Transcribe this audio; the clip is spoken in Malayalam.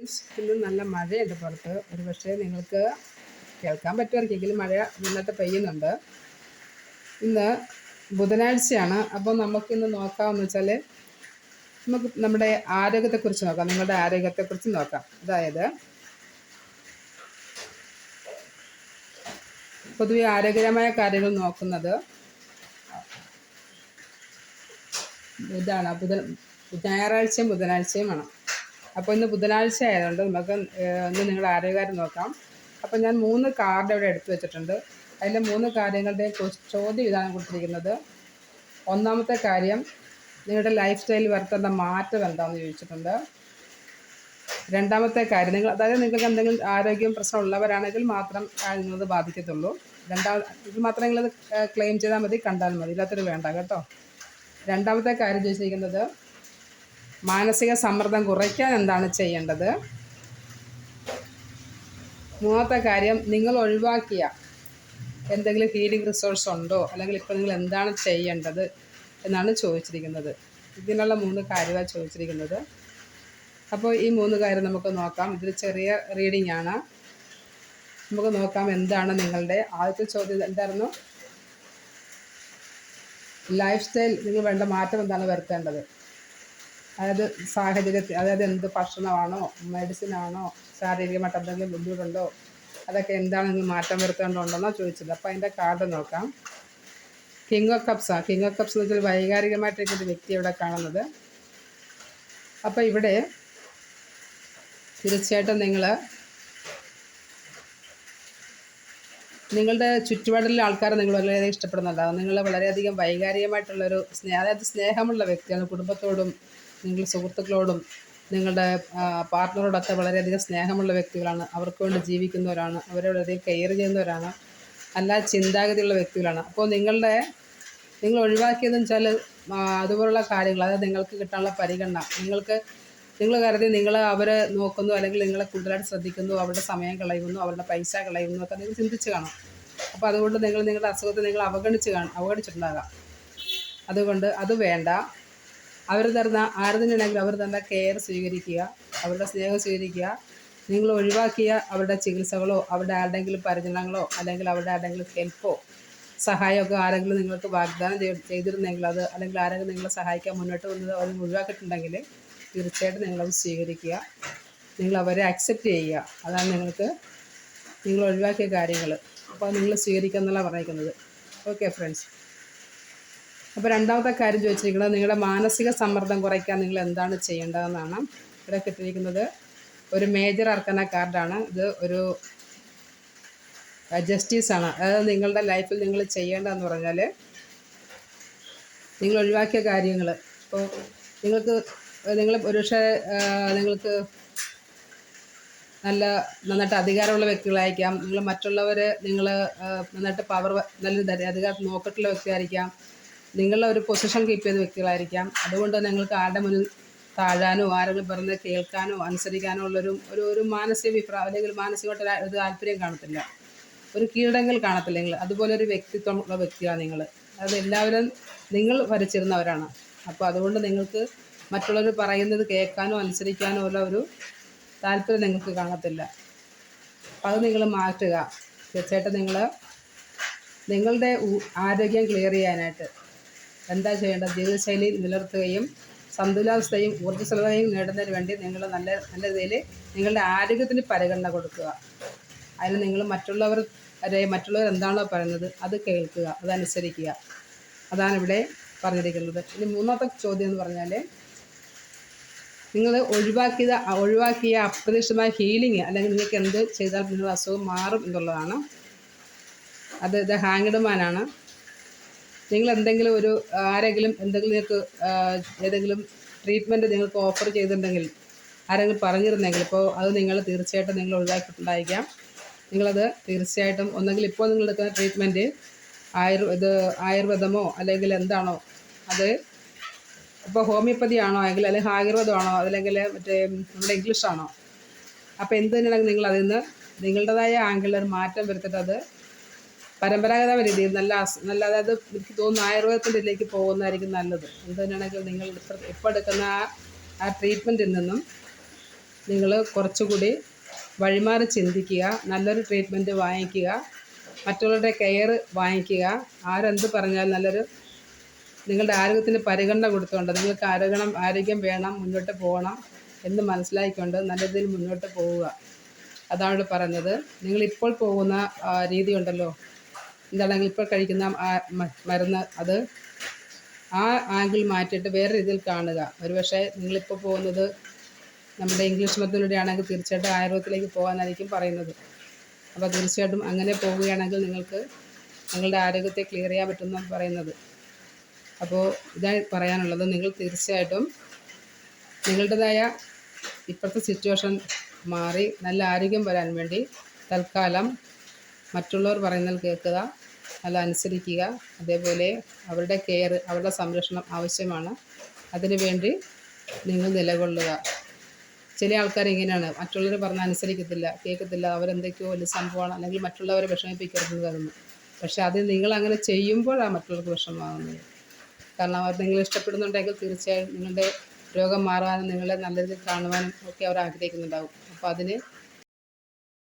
ഇന്ന് നല്ല മഴയുണ്ട് പുറത്ത്. ഒരു പക്ഷേ നിങ്ങൾക്ക് കേൾക്കാൻ പറ്റുമായിരിക്കും. മഴ നന്നായിട്ട് പെയ്യുന്നുണ്ട്. ഇന്ന് ബുധനാഴ്ചയാണ്. അപ്പോൾ നമുക്കിന്ന് നോക്കാമെന്ന് വെച്ചാൽ നമുക്ക് നമ്മുടെ ആരോഗ്യത്തെക്കുറിച്ച് നോക്കാം. നിങ്ങളുടെ ആരോഗ്യത്തെക്കുറിച്ച് നോക്കാം. അതായത് പൊതുവെ ആരോഗ്യകരമായ കാര്യങ്ങൾ നോക്കുന്നത് ഇതാണ്. ബുധൻ ഞായറാഴ്ചയും ബുധനാഴ്ചയുമാണ്. അപ്പോൾ ഇന്ന് ബുധനാഴ്ച ആയതുകൊണ്ട് നമുക്ക് ഒന്ന് നിങ്ങൾ നിങ്ങളുടെ ആരോഗ്യകാര്യം നോക്കാം. അപ്പോൾ ഞാൻ മൂന്ന് കാർഡ് ഇവിടെ എടുത്തു വെച്ചിട്ടുണ്ട്. അതിലെ മൂന്ന് കാര്യങ്ങളുടെയും ക്വസ്- ചോദ്യം ഇതാണ് കൊടുത്തിരിക്കുന്നത്. ഒന്നാമത്തെ കാര്യം നിങ്ങളുടെ ലൈഫ് സ്റ്റൈലിൽ വരുത്തേണ്ട മാറ്റം എന്താണെന്ന് ചോദിച്ചിട്ടുണ്ട്. രണ്ടാമത്തെ കാര്യം നിങ്ങൾ അതായത് നിങ്ങൾക്ക് എന്തെങ്കിലും ആരോഗ്യം പ്രശ്നമുള്ളവരാണെങ്കിൽ മാത്രം നിങ്ങളത് ബാധിക്കത്തുള്ളൂ. രണ്ടാമത് ഇത് മാത്രം നിങ്ങളത് ക്ലെയിം ചെയ്താൽ മതി കണ്ടാൽ മതി. ഇല്ലാത്തൊരു വേണ്ട കേട്ടോ. രണ്ടാമത്തെ കാര്യം ചോദിച്ചിരിക്കുന്നത് മാനസിക സമ്മർദ്ദം കുറയ്ക്കാൻ എന്താണ് ചെയ്യേണ്ടത്? മൂന്നാമത്തെ കാര്യം നിങ്ങൾ ഒഴിവാക്കിയ എന്തെങ്കിലും ഹീലിംഗ് റിസോഴ്സ് ഉണ്ടോ? അല്ലെങ്കിൽ ഇപ്പോൾ നിങ്ങൾ എന്താണ് ചെയ്യേണ്ടത് എന്നാണ് ചോദിച്ചിരിക്കുന്നത്. ഇതിനുള്ള മൂന്ന് കാര്യമാണ് ചോദിച്ചിരിക്കുന്നത്. അപ്പോൾ ഈ മൂന്ന് കാര്യം നമുക്ക് നോക്കാം. ഇതൊരു ചെറിയ റീഡിംഗ് ആണ്. നമുക്ക് നോക്കാം എന്താണ് നിങ്ങളുടെ ആദ്യത്തെ ചോദ്യം. എന്തായിരുന്നു? ലൈഫ് സ്റ്റൈൽ നിങ്ങൾ വേണ്ട മാറ്റം എന്താണ് വരുത്തേണ്ടത്? അതായത് സാഹചര്യത്തിൽ അതായത് എന്ത് ഭക്ഷണമാണോ മെഡിസിൻ ആണോ ശാരീരികമായിട്ട് എന്തെങ്കിലും ബുദ്ധിമുട്ടുണ്ടോ അതൊക്കെ എന്താണെന്ന് മാറ്റം വരുത്തേണ്ടതുണ്ടെന്നോ ചോദിച്ചത്. അപ്പോൾ അതിന്റെ കാർഡ് നോക്കാം. കിങ് ഓഫ് കപ്സാണ് കിങ് ഓഫ് കപ്സ് എന്ന് വെച്ചാൽ വൈകാരികമായിട്ടിരിക്കുന്ന വ്യക്തി ഇവിടെ കാണുന്നത്. അപ്പോൾ ഇവിടെ തീർച്ചയായിട്ടും നിങ്ങൾ നിങ്ങളുടെ ചുറ്റുപാടിലെ ആൾക്കാരെ നിങ്ങൾ വളരെയധികം ഇഷ്ടപ്പെടുന്നുണ്ടാകും നിങ്ങൾ വളരെയധികം വൈകാരികമായിട്ടുള്ളൊരു സ്നേഹ അതായത് സ്നേഹമുള്ള വ്യക്തിയാണ്. കുടുംബത്തോടും നിങ്ങൾ സുഹൃത്തുക്കളോടും നിങ്ങളുടെ പാർട്ട്ണറോടൊക്കെ വളരെയധികം സ്നേഹമുള്ള വ്യക്തികളാണ്. അവർക്ക് വേണ്ടി ജീവിക്കുന്നവരാണ്. അവരെ വളരെയധികം കെയർ ചെയ്യുന്നവരാണ്. അല്ല ചിന്താഗതിയുള്ള വ്യക്തികളാണ്. അപ്പോൾ നിങ്ങളുടെ നിങ്ങൾ ഒഴിവാക്കിയതെന്ന് വെച്ചാൽ അതുപോലുള്ള കാര്യങ്ങൾ അതായത് നിങ്ങൾക്ക് കിട്ടാനുള്ള പരിഗണന നിങ്ങൾക്ക് നിങ്ങൾ കരുതി നിങ്ങൾ അവരെ നോക്കുന്നു അല്ലെങ്കിൽ നിങ്ങളെ കൂടുതലായിട്ട് ശ്രദ്ധിക്കുന്നു അവരുടെ സമയം കളയുന്നു അവരുടെ പൈസ കളയുന്നു ഒക്കെ നിങ്ങൾ ചിന്തിച്ച് കാണും. അപ്പോൾ അതുകൊണ്ട് നിങ്ങൾ നിങ്ങളുടെ അസുഖത്തെ നിങ്ങൾ അവഗണിച്ച് കാണും അവഗണിച്ചിട്ടുണ്ടാകാം. അതുകൊണ്ട് അത് വേണ്ട. അവർ തരുന്ന ആര് തന്നെയാണെങ്കിലും അവർ തന്ന കെയർ സ്വീകരിക്കുക അവരുടെ സ്നേഹം സ്വീകരിക്കുക നിങ്ങൾ ഒഴിവാക്കിയ അവരുടെ ചികിത്സകളോ അവരുടെ ആരുടെങ്കിലും പരിചരണങ്ങളോ അല്ലെങ്കിൽ അവരുടെ ആരുടെങ്കിലും ഹെൽപ്പോ സഹായമൊക്കെ ആരെങ്കിലും നിങ്ങൾക്ക് വാഗ്ദാനം ചെയ്തിരുന്നെങ്കിൽ അത് അല്ലെങ്കിൽ ആരെങ്കിലും നിങ്ങളെ സഹായിക്കാൻ മുന്നോട്ട് വന്നത് അവർ ഒഴിവാക്കിയിട്ടുണ്ടെങ്കിൽ തീർച്ചയായിട്ടും നിങ്ങളത് സ്വീകരിക്കുക. നിങ്ങൾ അവരെ അക്സെപ്റ്റ് ചെയ്യുക. അതാണ് നിങ്ങൾക്ക് നിങ്ങൾ ഒഴിവാക്കിയ കാര്യങ്ങൾ. അപ്പോൾ നിങ്ങൾ സ്വീകരിക്കുക എന്നുള്ള പറഞ്ഞിരിക്കുന്നത്. ഓക്കെ ഫ്രണ്ട്സ് അപ്പോൾ രണ്ടാമത്തെ കാര്യം ചോദിച്ചിരിക്കുന്നത് നിങ്ങളുടെ മാനസിക സമ്മർദ്ദം കുറയ്ക്കാൻ നിങ്ങൾ എന്താണ് ചെയ്യേണ്ടതെന്നാണ് ഇവിടെ കിട്ടിയിരിക്കുന്നത്. ഒരു മേജർ അർക്കന കാർഡാണ് ഇത് ഒരു ജസ്റ്റിസ് ആണ്. അതായത് നിങ്ങളുടെ ലൈഫിൽ നിങ്ങൾ ചെയ്യേണ്ടതെന്ന് പറഞ്ഞാൽ നിങ്ങൾ ഒഴിവാക്കിയ കാര്യങ്ങൾ ഇപ്പോൾ നിങ്ങൾക്ക് നിങ്ങൾ ഒരുപക്ഷെ നിങ്ങൾക്ക് നല്ല നന്നായിട്ട് അധികാരമുള്ള വ്യക്തികളായിരിക്കാം. നിങ്ങൾ മറ്റുള്ളവരെ നിങ്ങൾ നന്നായിട്ട് പവർ നല്ല അധികാരം നോക്കിയിട്ടുള്ള വ്യക്തിയായിരിക്കാം. നിങ്ങളുടെ ഒരു പൊസിഷൻ കീപ്പ് ചെയ്ത വ്യക്തികളായിരിക്കാം. അതുകൊണ്ട് നിങ്ങൾക്ക് ആരുടെ മുന്നിൽ താഴാനോ ആരെങ്കിലും പറഞ്ഞ് കേൾക്കാനോ അനുസരിക്കാനോ ഉള്ളൊരു ഒരു ഒരു മാനസിക വിപ്രാ അല്ലെങ്കിൽ മാനസികമായിട്ട് ഒരു താല്പര്യം കാണത്തില്ല. ഒരു കീഴടങ്ങൾ കാണത്തില്ല നിങ്ങൾ അതുപോലെ ഒരു വ്യക്തിത്വം ഉള്ള വ്യക്തിയാണ് നിങ്ങൾ അത് എല്ലാവരും നിങ്ങൾ വരച്ചിരുന്നവരാണ്. അപ്പോൾ അതുകൊണ്ട് നിങ്ങൾക്ക് മറ്റുള്ളവർ പറയുന്നത് കേൾക്കാനോ അനുസരിക്കാനോ ഉള്ള ഒരു താല്പര്യം നിങ്ങൾക്ക് കാണത്തില്ല. അത് നിങ്ങൾ മാറ്റുക. തീർച്ചയായിട്ടും നിങ്ങൾ നിങ്ങളുടെ ആരോഗ്യം ക്ലിയർ ചെയ്യാനായിട്ട് എന്താ ചെയ്യേണ്ടത്? ജീവിതശൈലി നിലനിർത്തുകയും സന്തുലാവസ്ഥയും ഊർജസ്വലതയും നേടുന്നതിന് വേണ്ടി നിങ്ങൾ നല്ല നല്ല രീതിയിൽ നിങ്ങളുടെ ആരോഗ്യത്തിന് പരിഗണന കൊടുക്കുക. അതിന് നിങ്ങൾ മറ്റുള്ളവർ വരെ മറ്റുള്ളവർ എന്താണോ പറയുന്നത് അത് കേൾക്കുക അതനുസരിക്കുക. അതാണ് ഇവിടെ പറഞ്ഞിരിക്കുന്നത്. ഇനി മൂന്നാമത്തെ ചോദ്യം എന്ന് പറഞ്ഞാൽ നിങ്ങൾ ഒഴിവാക്കിയത് ഒഴിവാക്കിയ അപ്രതീക്ഷിതമായ ഹീലിംഗ് അല്ലെങ്കിൽ നിങ്ങൾക്ക് എന്ത് ചെയ്താൽ നിങ്ങളുടെ അസുഖം മാറും എന്നുള്ളതാണ്. അത് ഇത് ഹാങ്ഡ് മാനാണ് നിങ്ങൾ എന്തെങ്കിലും ഒരു ആരെങ്കിലും എന്തെങ്കിലും നിങ്ങൾക്ക് ഏതെങ്കിലും ട്രീറ്റ്മെന്റ് നിങ്ങൾക്ക് ഓഫർ ചെയ്തിട്ടുണ്ടെങ്കിൽ ആരെങ്കിലും പറഞ്ഞിരുന്നെങ്കിൽ ഇപ്പോൾ അത് നിങ്ങൾ തീർച്ചയായിട്ടും നിങ്ങൾ ഒഴിവാക്കിയിട്ടുണ്ടായിരിക്കാം. നിങ്ങളത് തീർച്ചയായിട്ടും ഒന്നെങ്കിൽ ഇപ്പോൾ നിങ്ങൾ എടുക്കുന്ന ട്രീറ്റ്മെന്റ് ആയുർ ഇത് ആയുർവേദമോ അല്ലെങ്കിൽ എന്താണോ അത് ഇപ്പോൾ ഹോമിയോപ്പതി ആണോ അല്ലെങ്കിൽ അല്ലെങ്കിൽ ആയുർവേദമാണോ അല്ലെങ്കിൽ മറ്റേ നമ്മുടെ ഇംഗ്ലീഷാണോ അപ്പോൾ എന്ത് തന്നെയാണെങ്കിൽ നിങ്ങൾ അതിൽ നിന്ന് നിങ്ങളുടേതായ ആംഗിളിൽ ഒരു മാറ്റം വരുത്തിയിട്ട് അത് പരമ്പരാഗത രീതിയിൽ നല്ല നല്ല അതായത് എനിക്ക് തോന്നുന്നു ആയുർവേദത്തിന്റെ ഇതിലേക്ക് പോകുന്നതായിരിക്കും നല്ലത്. എന്ത് തന്നെയാണെങ്കിൽ നിങ്ങൾ ഇപ്പോൾ എടുക്കുന്ന ആ ആ ട്രീറ്റ്മെന്റിൽ നിന്നും നിങ്ങൾ കുറച്ചുകൂടി വഴിമാറി ചിന്തിക്കുക നല്ലൊരു ട്രീറ്റ്മെന്റ് വാങ്ങിക്കുക മറ്റുള്ളവരുടെ കെയർ വാങ്ങിക്കുക. ആരെന്ത് പറഞ്ഞാൽ നല്ലൊരു നിങ്ങളുടെ ആരോഗ്യത്തിന് പരിഗണന കൊടുത്തുകൊണ്ട് നിങ്ങൾക്ക് ആരോഗ്യം ആരോഗ്യം വേണം മുന്നോട്ട് പോകണം എന്ന് മനസ്സിലാക്കിക്കൊണ്ട് നല്ല രീതിയിൽ മുന്നോട്ട് പോവുക. അതാണ് പറഞ്ഞത്. നിങ്ങളിപ്പോൾ പോകുന്ന രീതി ഉണ്ടല്ലോ. എന്താണെങ്കിൽ ഇപ്പോൾ കഴിക്കുന്ന മരുന്ന് അത് ആ ആംഗിൾ മാറ്റിയിട്ട് വേറെ രീതിയിൽ കാണുക. ഒരുപക്ഷെ നിങ്ങളിപ്പോൾ പോകുന്നത് നമ്മുടെ ഇംഗ്ലീഷ് മരുന്നിലൂടെ ആണെങ്കിൽ തീർച്ചയായിട്ടും ആയുർവേദത്തിലേക്ക് പോകാനായിരിക്കും പറയുന്നത്. അപ്പോൾ തീർച്ചയായിട്ടും അങ്ങനെ പോവുകയാണെങ്കിൽ നിങ്ങൾക്ക് നിങ്ങളുടെ ആരോഗ്യത്തെ ക്ലിയർ ചെയ്യാൻ പറ്റുമെന്നാണ് പറയുന്നത്. അപ്പോൾ ഇതാണ് പറയാനുള്ളത് നിങ്ങൾ തീർച്ചയായിട്ടും നിങ്ങളുടേതായ ഇപ്പോഴത്തെ സിറ്റുവേഷൻ മാറി നല്ല ആരോഗ്യം വരാൻ വേണ്ടി തൽക്കാലം മറ്റുള്ളവർ പറയുന്നത് കേൾക്കുക. നല്ല അനുസരിക്കുക. അതേപോലെ അവരുടെ കെയർ അവരുടെ സംരക്ഷണം ആവശ്യമാണ്. അതിനുവേണ്ടി നിങ്ങൾ നിലകൊള്ളുക. ചില ആൾക്കാർ ഇങ്ങനെയാണ്. മറ്റുള്ളവർ പറഞ്ഞാൽ അനുസരിക്കത്തില്ല കേൾക്കത്തില്ല. അവരെന്തൊക്കെയോ വലിയ സംഭവമാണ്. അല്ലെങ്കിൽ മറ്റുള്ളവരെ വിഷമിപ്പിക്കരുതെന്ന് കരുതുന്നു പക്ഷേ അത് നിങ്ങൾ അങ്ങനെ ചെയ്യുമ്പോഴാണ് മറ്റുള്ളവർക്ക് വിഷമമാകുന്നത്. കാരണം അവർ നിങ്ങൾ ഇഷ്ടപ്പെടുന്നുണ്ടെങ്കിൽ തീർച്ചയായും നിങ്ങളുടെ രോഗം മാറാനും നിങ്ങളെ നല്ല രീതിയിൽ കാണുവാനും ഒക്കെ അവർ ആഗ്രഹിക്കുന്നുണ്ടാവും. അപ്പോൾ അതിന്